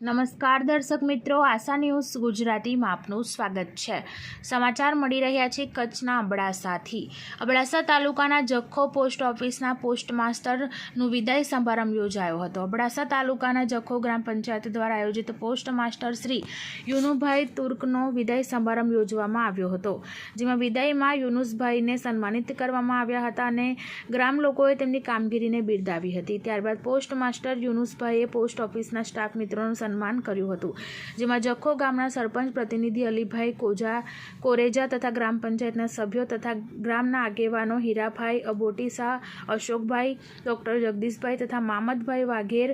નમસ્કાર દર્શક મિત્રો, આશા ન્યૂઝ ગુજરાતીમાં આપનું સ્વાગત છે. સમાચાર મળી રહ્યા છે કચ્છના અબડાસાથી. અબડાસા તાલુકાના જખો પોસ્ટ ઓફિસના પોસ્ટ માસ્ટરનું વિદાય સમારંભ યોજાયો હતો. અબડાસા તાલુકાના જખો ગ્રામ પંચાયત દ્વારા આયોજિત પોસ્ટ માસ્ટર શ્રી યુનુભાઈ તુર્કનો વિદાય સમારંભ યોજવામાં આવ્યો હતો, જેમાં વિદાયમાં યુનુસભાઈને સન્માનિત કરવામાં આવ્યા હતા અને ગ્રામ લોકોએ તેમની કામગીરીને બિરદાવી હતી. ત્યારબાદ પોસ્ટ માસ્ટર યુનુસભાઈએ પોસ્ટ ઓફિસના સ્ટાફ મિત્રોનું સન્માન કર્યું હતું. જેમાં જખો ગામના સરપંચ પ્રતિનિધિ અલીભાઈ કોજા, કોરેજા તથા ગ્રામ પંચાયતના સભ્યો તથા ગ્રામના આગેવાનો હીરાભાઈ અબોટી શાહ અશોકભાઈ, ડૉક્ટર જગદીશભાઈ તથા મામદભાઈ વાઘેર,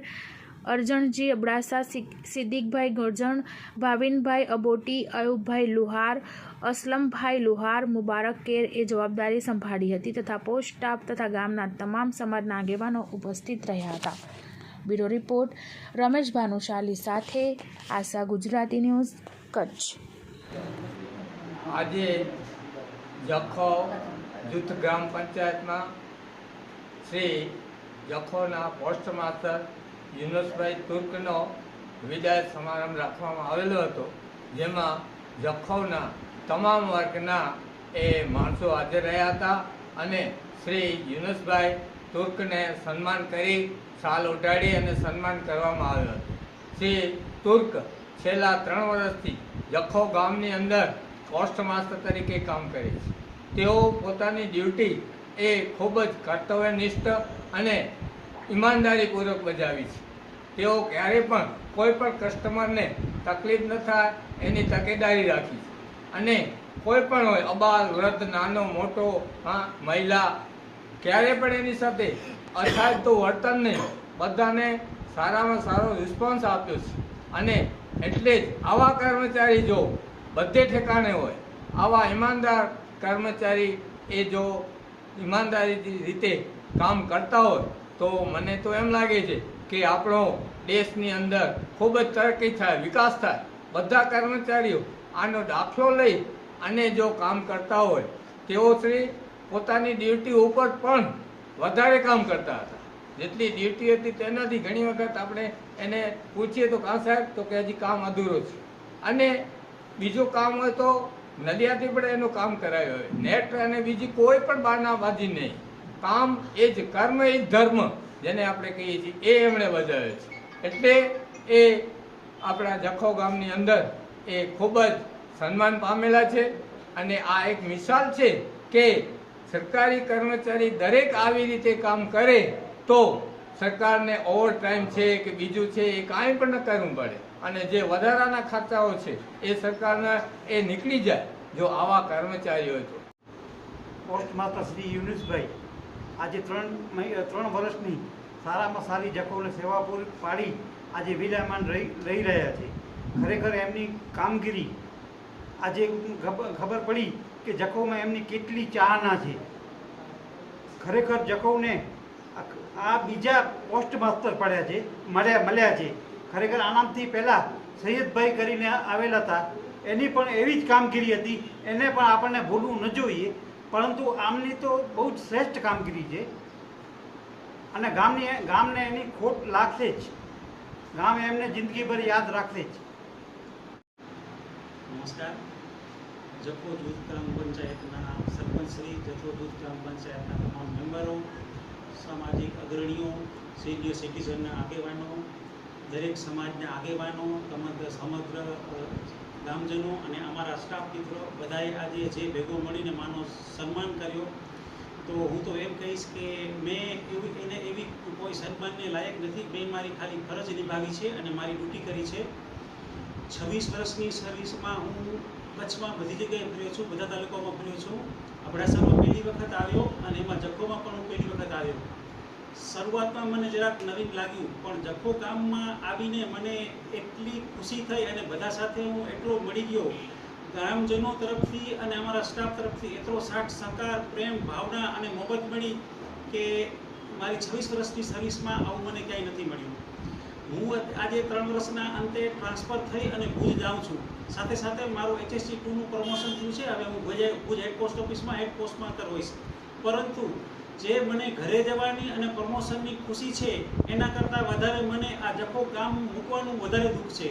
અરજણજી અબડાસા સિદ્દીકભાઈ ગરજણ, ભાવિનભાઈ અબોટી, અયુબભાઈ લુહાર, અસલમભાઈ લુહાર, મુબારક કેર એ જવાબદારી સંભાળી હતી તથા પોસ્ટ સ્ટાફ તથા ગામના તમામ સમાજના આગેવાનો ઉપસ્થિત રહ્યા હતા. બ્યુરો રિપોર્ટ, રમેશ ભાનુશાલી સાથે આશા ગુજરાતી ન્યૂઝ, કચ્છ. આજે જખો જૂથ ગ્રામ પંચાયતમાં શ્રી જખોના પોસ્ટ માસ્ટર યુનુસભાઈ તુર્કનો વિદાય સમારંભ રાખવામાં આવેલો હતો, જેમાં જખોના તમામ વર્ગના એ માણસો હાજર રહ્યા હતા અને શ્રી યુનુસભાઈ તુર્કને સન્માન કરી શાલ ઉડાડી અને સન્માન કરવામાં આવ્યો હતો. શ્રી તુર્ક છેલ્લા ત્રણ વર્ષથી જખો ગામની અંદર પોસ્ટ માસ્ટર તરીકે કામ કરે છે. તેઓ પોતાની ડ્યુટી એ ખૂબ જ કર્તવ્યનિષ્ઠ અને ઈમાનદારીપૂર્વક બજાવી છે. તેઓ ક્યારે પણ કોઈ પણ કસ્ટમરને તકલીફ ન થાય એની તકેદારી રાખી છે. અને કોઈ પણ હોય અબાલ, વૃદ્ધ, નાનો, મોટો, હા, મહિલા ક્યારે પણ એની સાથે? અથાયતું વર્તન નહીં બધાને સારામાં સારો રિસ્પોન્સ આપ્યો છે. અને એટલે જ આવા કર્મચારી જો બધે ઠેકાણે હોય, આવા ઈમાનદાર કર્મચારી એ જો ઈમાનદારી રીતે કામ કરતા હોય, તો મને તો એમ લાગે છે કે આપણો દેશની અંદર ખૂબ જ તરક્કી થાય, વિકાસ થાય. બધા કર્મચારીઓ આનો દાખલો લઈ અને જો કામ કરતા હોય, તેઓ શ્રી પોતાની ડ્યુટી ઉપર પણ વધારે કામ કરતા હતા. જેટલી ડ્યુટી હતી તેનાથી ઘણી વખત આપણે એને પૂછીએ તો કાં સાહેબ, તો કે હજી કામ અધૂરો છે. અને બીજું કામ હોય તો નદિયાથી પણ એનું કામ કરાયું હોય. નેટ અને બીજી કોઈ પણ બારનાબાજી નહીં. કામ એ જ કર્મ, એ જ ધર્મ જેને આપણે કહીએ છીએ. એ એમણે બજાવ્યો છે. એટલે એ આપણા જખો ગામની અંદર એ ખૂબ જ સન્માન પામેલા છે. અને આ એક મિસાલ છે કે સરકારી કર્મચારી દરેક આવી રીતે કામ કરે તો સરકારને ઓવર ટાઈમ છે કે બીજું છે એ કાંઈ પણ ન કરવું પડે. અને જે વધારાના ખર્ચાઓ છે, એ સરકારના એ નીકળી જાય જો આવા કર્મચારીઓ તો પોસ્ટ માસ્ટર શ્રી યુનુસભાઈ, આજે ત્રણ ત્રણ વર્ષની સારામાં સારી જખોને સેવા પૂરી પાડી આજે વિરાયમાન રહી રહી રહ્યા છે. ખરેખર એમની કામગીરી આજે ખબર પડી કે જખોમાં એમની કેટલી ચાહના છે? ખરેખર જખૌને આ- બીજા પોસ્ટ માસ્ટર પડ્યા છે, મળ્યા મળ્યા છે. ખરેખર આનામથી પહેલાં સૈયદભાઈ કરીને આવેલા હતા. એની પણ એવી જ કામગીરી હતી. એને પણ આપણને ભૂલવું ન જોઈએ. પરંતુ આમની તો બહુ જ શ્રેષ્ઠ કામગીરી છે. અને ગામની ગામને એની ખોટ લાગશે જ. ગામ એમને જિંદગીભર યાદ રાખશે જ. નમસ્કાર. જખો જૂથ ગ્રામ પંચાયતના સરપંચશ્રી જખો જૂથ ગ્રામ પંચાયતના તમામ મેમ્બરો, સામાજિક અગ્રણીઓ, સિનિયર સિટીઝનના આગેવાનો, દરેક સમાજના આગેવાનો, સમગ્ર સમગ્ર ગામજનો અને અમારા સ્ટાફ મિત્રો બધાએ આજે જે ભેગો મળીને માનો સન્માન કર્યો. તો હું તો એમ કહીશ કે મેં એવી, એને એવી કોઈ સન્માનને લાયક નથી મેં મારી ખાલી ફરજ નિભાવી છે અને મારી ડ્યુટી કરી છે. છવ્વીસ વર્ષની સર્વિસમાં હું કચ્છમાં બધી જગ્યાએ ફર્યો છું, બધા તાલુકાઓમાં ફર્યો છું. અબડાસામાં પહેલી વખત આવ્યો અને એમાં જખોમાં પણ હું પહેલી વખત આવ્યો. શરૂઆતમાં મને જરાક નવીન લાગ્યું, પણ જખો ગામમાં આવીને મને એટલી ખુશી થઈ અને બધા સાથે હું એટલો મળી ગયો. ગ્રામજનો તરફથી અને અમારા સ્ટાફ તરફથી એટલો સાઠ સહકાર, પ્રેમ, ભાવના અને મોબત મળી કે મારી છવ્વીસ વર્ષની સર્વિસમાં આવું મને ક્યાંય નથી મળ્યું. હું આજે ત્રણ વર્ષના અંતે ટ્રાન્સફર થઈ અને ભુજ જાઉં છું. સાથે સાથે મારું એચએસસી ટુનું પ્રમોશન થયું છે. હવે હું ભુજ ભુજ હેડ પોસ્ટ ઓફિસમાં હેડ પોસ્ટ માસ્ટર પરંતુ જે મને ઘરે જવાની અને પ્રમોશનની ખુશી છે, એના કરતાં વધારે મને આ જખો ગામ મૂકવાનું વધારે દુઃખ છે.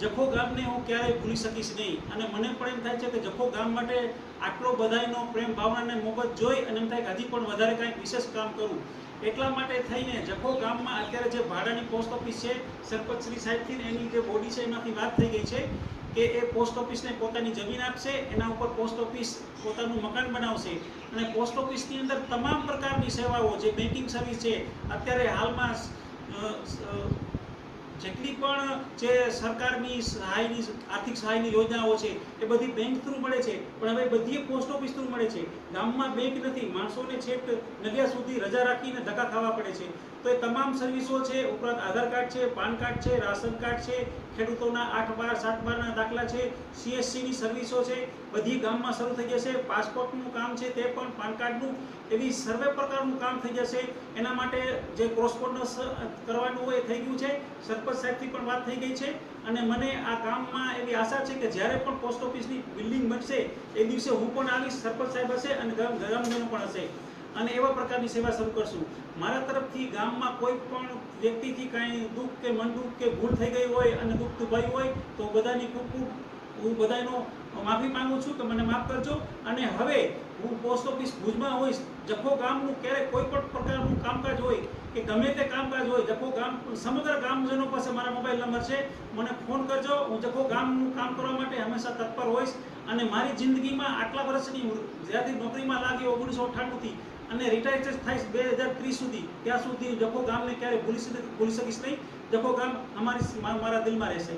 જખો ગામને હું ક્યારેય ભૂલી શકીશ નહીં. અને મને પણ એમ થાય છે કે જખો ગામ માટે આટલો બધાયનો પ્રેમ, ભાવનાને મોબત જોઈ અને એમ થાય કે હજી પણ વધારે કાંઈક વિશેષ કામ કરું. એટલા માટે થઈને જખો ગામમાં અત્યારે જે ભાડાની પોસ્ટ ઓફિસ છે, સરપંચ શ્રી સાહેબથી એની જે બોડી છે એમાંથી વાત થઈ ગઈ છે. કે એ પોસ્ટ ઓફિસને પોતાની જમીન આપશે, એના ઉપર પોસ્ટ ઓફિસ પોતાનું મકાન બનાવશે. અને પોસ્ટ ઓફિસની અંદર તમામ પ્રકારની સેવાઓ, જે બેન્કિંગ સર્વિસ છે, અત્યારે હાલમાં જેટલી પણ જે સરકારની સહાયની, આર્થિક સહાયની યોજનાઓ છે, એ બધી બેંક થ્રુ મળે છે. પણ હવે બધી પોસ્ટ ઓફિસ થ્રુ મળે છે. ગામમાં બેંક નથી. માણસોને છેક નડિયા સુધી રજા રાખીને ધક્કા ખાવા પડે છે. તો એ તમામ સર્વિસો છે, ઉપરાંત આધાર કાર્ડ છે, પાન કાર્ડ છે, રાશન કાર્ડ છે, ખેડૂતોના આઠ બાર, સાત બારના દાખલા છે સીએસસીની સર્વિસો છે, બધી ગામમાં શરૂ થઈ જશે. પાસપોર્ટનું કામ છે તે પણ પાન કાર્ડનું. એવી સર્વે પ્રકારનું કામ થઈ જશે. એના માટે જે કોરસ્પોન્ડન્સ કરવાનું હોય એ થઈ ગયું છે. સરપંચ સાહેબથી પણ વાત થઈ ગઈ છે. અને મને આ કામમાં એવી આશા છે કે જ્યારે પણ પોસ્ટ ઓફિસની બિલ્ડિંગ બનશે, એ દિવસે હું પણ આવીશ, સરપંચ સાહેબ હશે અને ગરમ ગ્રામજનો પણ હશે. અને એવા પ્રકારની સેવા શરૂ કરશું. મારા તરફથી ગામમાં કોઈ પણ વ્યક્તિથી કાંઈ દુઃખ કે મન દુઃખ કે ભૂલ થઈ ગઈ હોય અને દુઃખ દુભાઈ હોય, તો બધાની ખૂબ ખૂબ, હું બધાનો માફી માંગુ છું કે મને માફ કરજો. અને હવે હું પોસ્ટ ઓફિસ ભુજમાં હોઈશ, જખો ગામનું ક્યારેય કોઈ પણ પ્રકારનું કામકાજ હોય, કે ગમે તે કામકાજ હોય, જખો ગામ, સમગ્ર ગામજનો પાસે મારા મોબાઈલ નંબર છે, મને ફોન કરજો. હું જખો ગામનું કામ કરવા માટે હંમેશા તત્પર હોઈશ. અને મારી જિંદગીમાં આટલા વર્ષની જ્યાંથી નોકરીમાં લાગી ઓગણીસો અઠ્ઠાણુંથી અને રિટાયર થઈશ બે હજાર ત્રીસ સુધી. ત્યાં સુધી જખો ગામને ક્યારેય ભૂલી ભૂલી શકીશ નહીં. જખો ગામ અમારી મારા દિલમાં રહેશે.